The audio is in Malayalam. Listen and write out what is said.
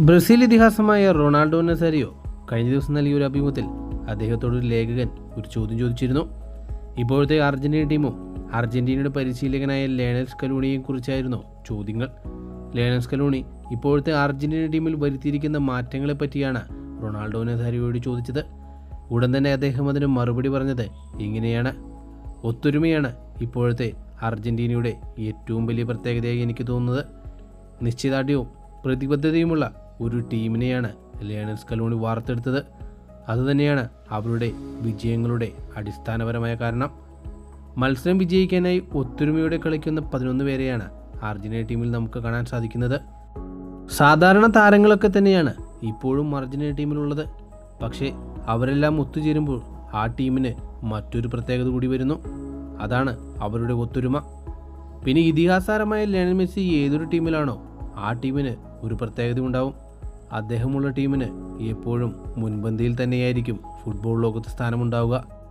ബ്രസീൽ ഇതിഹാസമായ റൊണാൾഡോ നസാരിയോ കഴിഞ്ഞ ദിവസം നൽകിയ ഒരു അഭിമുഖത്തിൽ അദ്ദേഹത്തോട് ഒരു ലേഖകൻ ഒരു ചോദ്യം ചോദിച്ചിരുന്നു. ഇപ്പോഴത്തെ അർജന്റീന ടീമും അർജന്റീനയുടെ പരിശീലകനായ ലേണൽ സ്കലൂണിയെ കുറിച്ചായിരുന്നു ചോദ്യങ്ങൾ. ലേണൽ സ്കലൂണി ഇപ്പോഴത്തെ അർജന്റീന ടീമിൽ വരുത്തിയിരിക്കുന്ന മാറ്റങ്ങളെ പറ്റിയാണ് റൊണാൾഡോ നസാരിയോട് ചോദിച്ചത്. ഉടൻ തന്നെ അദ്ദേഹം അതിന് മറുപടി പറഞ്ഞത് ഇങ്ങനെയാണ്. ഒത്തൊരുമയാണ് ഇപ്പോഴത്തെ അർജന്റീനയുടെ ഏറ്റവും വലിയ പ്രത്യേകതയായി എനിക്ക് തോന്നുന്നത്. നിശ്ചയദാർഢ്യവും പ്രതിബദ്ധതയുമുള്ള ഒരു ടീമിനെയാണ് ലയണൽ സ്കലോണി വാർത്തെടുത്തത്. അതുതന്നെയാണ് അവരുടെ വിജയങ്ങളുടെ അടിസ്ഥാനപരമായ കാരണം. മത്സരം വിജയിക്കാനായി ഒത്തൊരുമയോടെ കളിക്കുന്ന പതിനൊന്ന് പേരെയാണ് അർജന്റീന ടീമിൽ നമുക്ക് കാണാൻ സാധിക്കുന്നത്. സാധാരണ താരങ്ങളൊക്കെ തന്നെയാണ് ഇപ്പോഴും അർജന്റീന ടീമിലുള്ളത്. പക്ഷേ അവരെല്ലാം ഒത്തുചേരുമ്പോൾ ആ ടീമിന് മറ്റൊരു പ്രത്യേകത കൂടി വരുന്നു. അതാണ് അവരുടെ ഒത്തൊരുമ. പിന്നെ ഇതിഹാസാരമായ ലയണൽ മെസ്സി ഏതൊരു ടീമിലാണോ ആ ടീമിന് ഒരു പ്രത്യേകത ഉണ്ടാവും അദ്ദേഹമുള്ള ടീമിന് എപ്പോഴും മുൻപന്തിയിൽ തന്നെയായിരിക്കും ഫുട്ബോൾ ലോകത്ത് സ്ഥാനമുണ്ടാവുക.